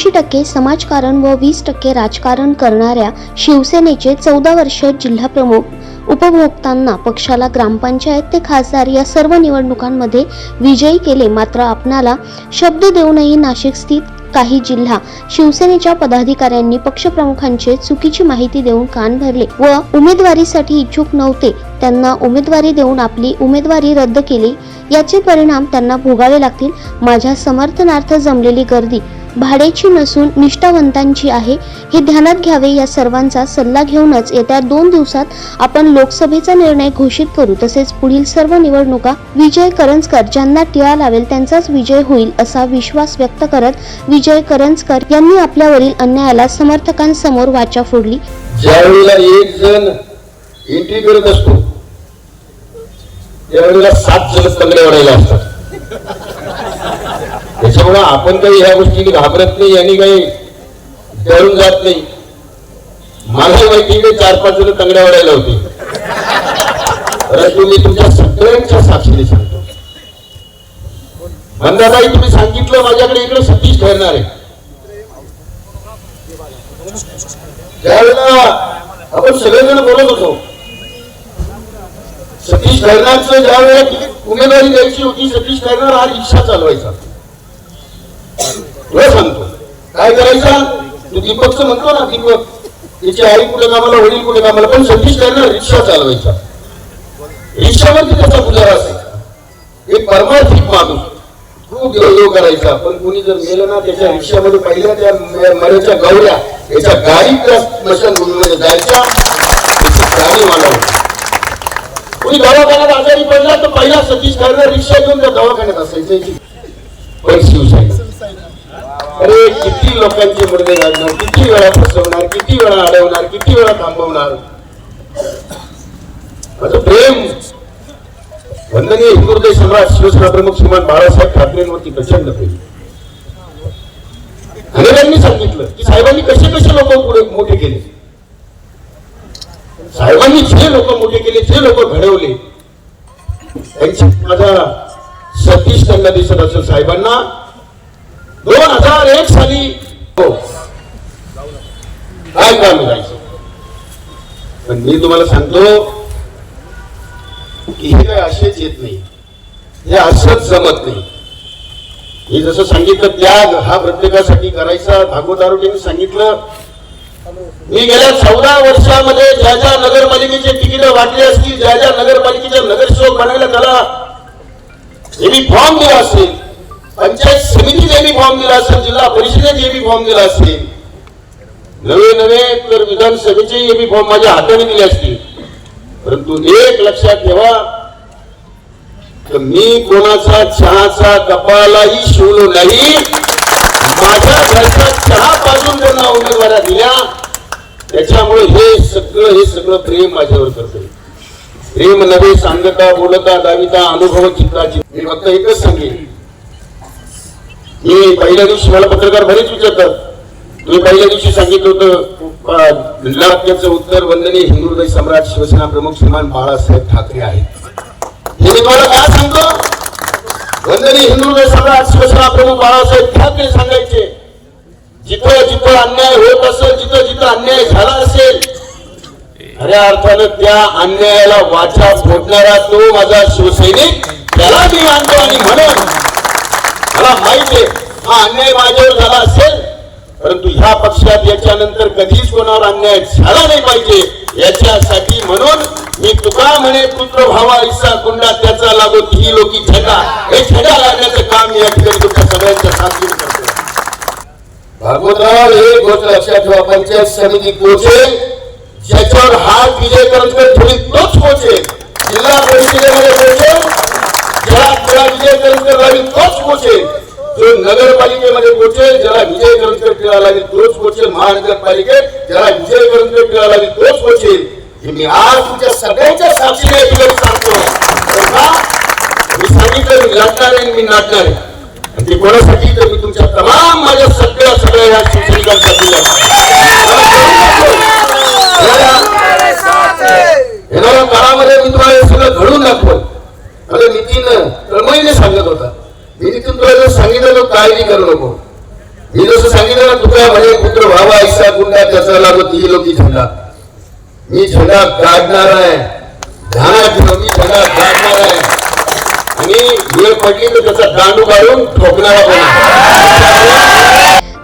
ऐंशी टक्के समाजकारण व वीस टक्के राजकारण करणाऱ्या शिवसेनेचे चौदा वर्ष जिल्हाप्रमुख उपभोक्तांना पक्षाला ग्रामपंचायत ते खासदार या सर्व निवडणुकांमध्ये विजयी केले. मात्र आपणाला शब्द देऊनही नाशिक स्थित काही जिल्हा शिवसेनेच्या पदाधिकाऱ्यांनी पक्षप्रमुखांचे चुकीची माहिती देऊन कान भरले व उमेदवारीसाठी इच्छुक नव्हते. त्यांना उमेदवारी देऊन आपली उमेदवारी रद्द केली. याचे परिणाम त्यांना भोगावे लागतील. माझ्या समर्थनार्थ जमलेली गर्दी भाड्याची नसून निष्ठावंतांची आहे हे ध्यानात घ्यावे या सर्वांचा सल्ला घेऊनच येत्या दोन दिवसात आपण लोकसभेचा निर्णय घोषित करू. तसेच पुढील सर्व निवडणुका विजय करंजकर ज्यांना टिळा लावेल त्यांचाच विजय होईल असा विश्वास व्यक्त करत विजय करंजकर यांनी आपल्यावरील अन्यायाला समर्थकांसमोर वाचा फोडली. ज्यावेळेला एक जण एंट्री करत असतो त्यावेळेला सात जण तंगडे असतात त्याच्यामुळे आपण काही ह्या गोष्टीने घाबरत नाही आणि काही डरून जात नाही. मला माहिती चार पाच जण तंगड्या वाढायला होते. परंतु मी तुमच्या सगळ्यांच्या साक्षीने सांगतो. मंदाबाई तुम्ही सांगितलं माझ्याकडे इकडे सतीश ठरणार आहे. त्यावेळेला आपण सगळेजण बोलत होतो सतीश खैरनारचं ज्या वेळेला उमेदवारी द्यायची होती सतीश खैरनार हा रिक्षा चालवायचा. सांगतो. काय करायचा? तू दीपकचं म्हणतो ना दीपक त्याची आई कुठे कामाला वडील कुठे कामाला पण सतीश त्यांना रिक्षा चालवायचा. रिक्षावरती त्याचा गुजारा असायचा? एक परमार्थिक माणूस. खूप देवदेव करायचा पण कुणी जर मेलं ना त्याच्या रिक्षामध्ये पहिल्या त्या मऱ्याच्या गवऱ्या याच्या गाडीत त्या स्मशानभूमीमध्ये जायच्या त्याची गाडी मानवली कुणी दवाखान्यात आजारी पडला तर पहिला सतीश खैरनार रिक्षा घेऊन त्या दवाखान्यात असायचं. पैसे पण अरे किती लोकांचे मुर्दे घालणार? किती वेळा फसवणार? किती वेळा अडवणार? किती वेळा थांबवणार? माझं प्रेम. वंदनीय हिंदुदय सम्राट शिवसेना प्रमुख श्रीमान बाळासाहेब ठाकरेंवरती प्रचंड प्रेम. अनेकांनी सांगितलं की साहेबांनी कसे कसे लोक पुढे मोठे केले? साहेबांनी जे लोक मोठे केले जे लोक घडवले त्यांची माझा सतीश त्यांना दिसत असेल साहेबांना दोन हजार एक साली हो. काय काम पण मी तुम्हाला सांगतो की हे काय असेच येत नाही. हे असंच जमत नाही. हे जसं सांगितलं त्याग हा प्रत्येकासाठी करायचा. भागवतारोटीने सांगितलं. मी गेल्या चौदा वर्षामध्ये ज्या ज्या नगरपालिकेचे तिकीट वाटले असतील ज्या ज्या नगरपालिकेचे नगरसेवक बनायला त्याला एबी फॉर्म दिला असेल. पंचायत समितीने एबी फॉर्म दिला असेल जिल्हा परिषदेने एबी फॉर्म दिला असेल. नवे नवे तर विधानसभेचे एबी फॉर्म माझ्या हाताने दिले असतील. परंतु एक लक्षात ठेवा तर मी कोणाचा चहाचा कपालाही शिवलो नाही. माझ्या घरचा चहा पाजून त्यांना उमेदवाऱ्या दिल्या. त्याच्यामुळे हे सगळं हे सगळं प्रेम माझ्यावर करतोय. प्रेम नव्हे सांगता बोलता दाविता अनुभव चित्ताची मी फक्त एकच सांगेन. मी पहिल्या दिवशी मला पत्रकार बरेच विचारतात. तुम्ही पहिल्या दिवशी सांगितलं होतं अं, उत्तर वंदनीय हिंदुहृदय सम्राट शिवसेना प्रमुख श्रीमान बाळासाहेब ठाकरे आहेत. हे मी तुम्हाला काय सांगतो वंदनीय हिंदुहृदय सम्राट शिवसेना प्रमुख बाळासाहेब ठाकरे सांगायचे जिथं जिथं अन्याय होत असेल जिथं जिथं अन्याय झाला असेल खऱ्या अर्थानं त्या अन्यायाला वाचा फोडणारा तो माझा शिवसैनिक त्याला मी मानतो आणि म्हणून मला माहिती हा अन्याय माझ्यावर झाला असेल परंतु ह्या पक्षात याच्यानंतर कधीच कोणावर अन्याय झाला नाही पाहिजे याच्यासाठी म्हणून मी तुका म्हणे पुत्र भावा इसा कुंडा त्याचा लागो ही लोकी छटा हे छटा लागण्याचं काम मी या ठिकाणी तुमच्या सगळ्यांच्या साथीने करतो भागवतराव एक गोष्ट लक्षात ठेवा पंचायत समिती पोहोचेल ज्याच्यावर हात विजय करंजकर ठेवी तोच पोहोचेल. जिल्हा परिषदेमध्ये पोहोचेल विजय करंजकर लागेल तोच पोहोचेल जो नगरपालिकेमध्ये पोचेल ज्याला विजय करंजकर टिळा लागेल तोच पोहोचेल महानगरपालिकेत ज्याला विजय करंजकर टिळा लागेल तोच पोहोचेल हे मी आज तुमच्या सगळ्यांच्या साक्षीने या ठिकाणी सांगतो. मी सांगितलं मी लाटणार आहे मी नाटणार आहे. आणि ते कोणासाठी? तर मी तुमच्या तमाम माझ्या सगळ्या सगळ्या या शिवसैनिकांसाठी येणाऱ्या काळामध्ये मी तुम्हाला सगळं घडून दाखवलं. मला नितीन तळमळीने सांगत होता. मी नितीन तुला जर सांगितलं तर काळजी करू नको. मी जसं सांगितलं ना तुका म्हणे पुत्र व्हावा ऐसा गुंडा त्याचा लागो ती लोकी झेंडा. मी झेंडा काढणार आहे. ध्यानात मी झेंडा काढणार आहे. आणि वेळ पडली तर त्याचा दांडू काढून ठोकणारा पण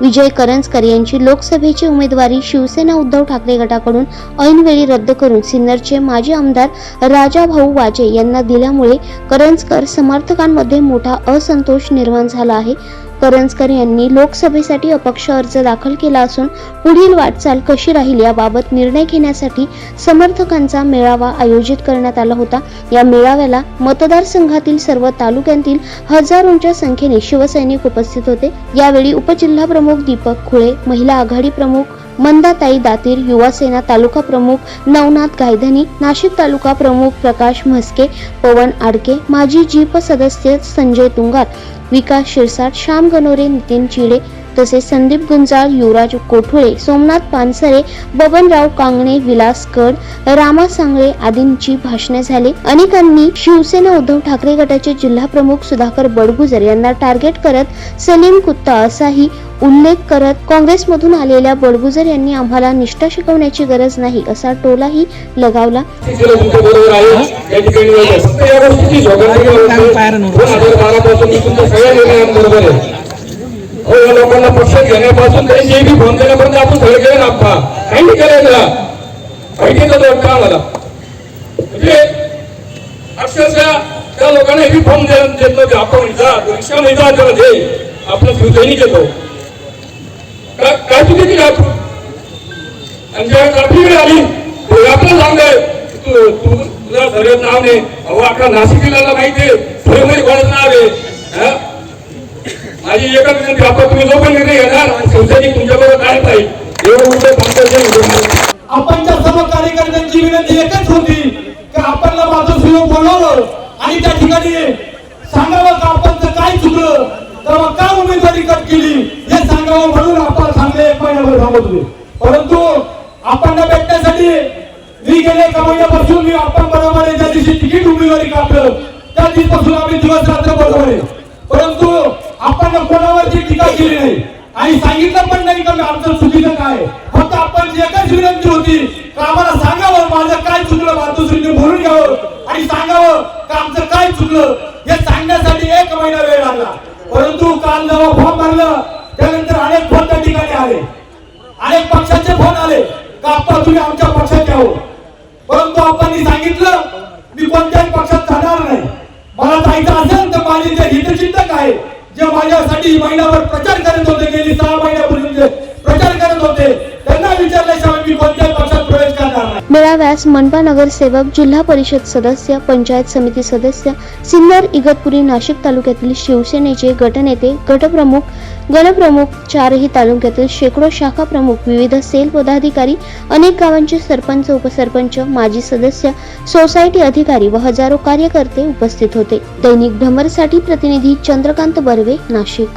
विजय करंजकर यांची लोकसभेची उमेदवारी शिवसेना उद्धव ठाकरे गटाकडून ऐनवेळी रद्द करून सिन्नरचे माजी आमदार राजाभाऊ वाजे यांना दिल्यामुळे करंजकर समर्थकांमध्ये मोठा असंतोष निर्माण झाला आहे. करंजकर यांनी लोकसभेसाठी अपक्ष अर्ज दाखल केला असून पुढील वाटचाल कशी राहील याबाबत निर्णय घेण्यासाठी समर्थकांचा मेळावा आयोजित करण्यात आला होता. या मेळाव्याला मतदारसंघातील सर्व तालुक्यांतील हजारोंच्या संख्येने शिवसैनिक उपस्थित होते. यावेळी उपजिल्हा प्रमुख दीपक खुळे महिला आघाडी प्रमुख मंदाताई दातीर युवा सेना तालुका प्रमुख नवनाथ गायधनी नाशिक तालुका प्रमुख प्रकाश म्हस्के पवन आडके माजी जीप सदस्य संजय तुंगार विकास शिरसाट श्याम गणोरे नितीन चिडे तसेच संदीप गुंजाळ युवराज कोठुळे सोमनाथ पानसरे बबनराव कांगणे विलास कड रामा सांगळे आदींची भाषणे झाली. अनेकांनी शिवसेना उद्धव ठाकरे गटाचे जिल्हा प्रमुख सुधाकर बडगुजर यांना टार्गेट करत सलीम कुत्ता असाही उल्लेख करत काँग्रेसमधून आलेल्या बडगुजर यांनी आम्हाला निष्ठा शिकवण्याची गरज नाही असा टोलाही लगावला. बरोबर आहे. हो या लोकांना पक्षात घेण्यापासून ते जे बी फोन केल्यापर्यंत आपण सगळे केलं ना आपा काही नाही केलं त्याला? माहिती का तो का मला म्हणजे अक्षरशः त्या लोकांना हे फॉर्म देत नव्हते. आपण रिक्षा नाही जा त्याला दे. आपलं शिवसैनिक येतो काय चुकी केली आपण आणि जेव्हा ट्रॅफिक आली तेव्हा आपलं सांगताय तू तुझा तुझं नाव नाही. अहो अख्खा नाशिक जिल्ह्याला माहिती आहे. कोणाचं नाव आहे. आणि एका विनंती आपण तुम्ही लोक निर्णय घेणार आणि संसदेने तुमच्याबरोबर काय पाहिजे एवढं उद्या आपण आपणच्या सर्व कार्यकर्त्यांची विनंती एकच होती की आपण माझं सुयोग बोलवलं आणि त्या ठिकाणी सांगावं का आपण तर काय चुकलं तेव्हा का उमेदवारी कट केली हे सांगावं म्हणून आपण थांबले एक महिन्याभर थांबत होते. परंतु आपण भेटण्यासाठी मी गेले एका महिन्यापासून मी आपण बरोबर ज्या दिवशी तिकीट उमेदवारी कापलं त्या दिवसापासून आम्ही दिवस रात्र बरोबर आहे परंतु आपण कोणावरती टीका केली नाही. आणि सांगितलं पण नाही का आमचं चुकीचं काय? फक्त आपण जी एकच विनंती होती का आम्हाला सांगावं माझं काय चुकलं मातोश्रीने भरून घ्यावं? आणि सांगावं का आमचं काय चुकलं? हे सांगण्यासाठी एक महिना वेळ लागला. परंतु काल जेव्हा फॉर्म भरलं त्यानंतर अनेक फोन त्या ठिकाणी आले. अनेक पक्षाचे फोन आले का आपण तुम्ही आमच्या पक्षात यावं? परंतु आपण सांगितलं मी कोणत्याही पक्षात जाणार नाही. मला जायचं असेल तर माझे जे हितचिंतक आहे जे माझ्यासाठी महिनाभर प्रचार करत होते गेली सहा महिन्यापूर्वी प्रचार करत होते. त्यांना विचारल्याशिवाय मी कोणत्या पक्षात प्रवेश करणार नाही? मेळाव्यास मनपा नगरसेवक जिल्हा परिषद सदस्य पंचायत समिती सदस्य सिन्नर इगतपुरी नाशिक तालुक्यातील शिवसेनेचे गटनेते गटप्रमुख गणप्रमुख चारही तालुक्यातील शेकडो शाखा प्रमुख विविध सेल पदाधिकारी अनेक गावांचे सरपंच उपसरपंच माजी सदस्य सोसायटी अधिकारी व हजारो कार्यकर्ते उपस्थित होते. दैनिक भ्रमरसाठी प्रतिनिधी चंद्रकांत बर्वे नाशिक.